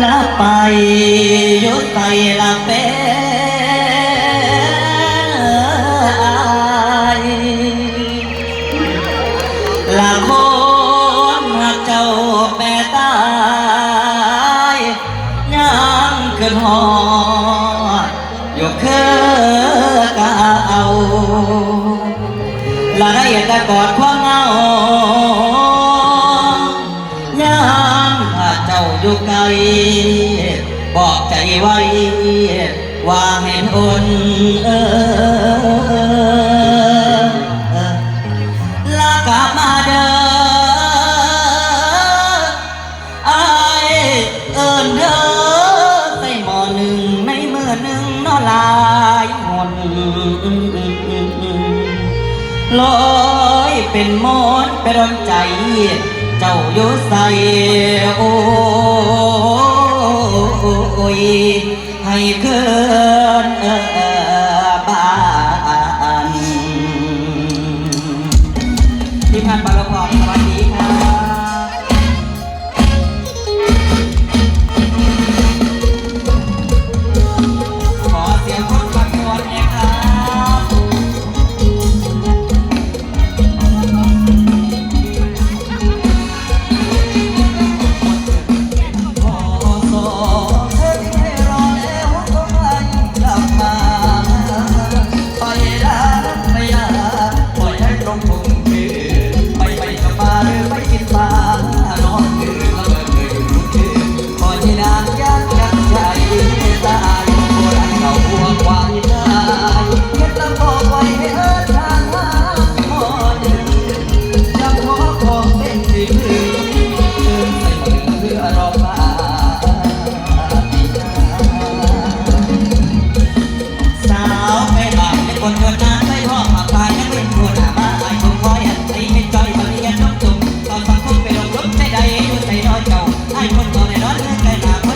ละไปอยุไตละเป็นละคนหักเจ้าแปรตายยังขึ้นหอดยกเคอกะเอาละได้แต่กอดความ ไว้ว่าเห็นอนเออลากลับมาเด้อไอายเอินเด้อใส่หมอหนึ่งในมือหนึ่งนอลายหนลอยเป็นมอนเป็นร้อนใจ เจ้าอยู่ใส่โอ ให้เกิน ใจหา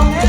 Okay.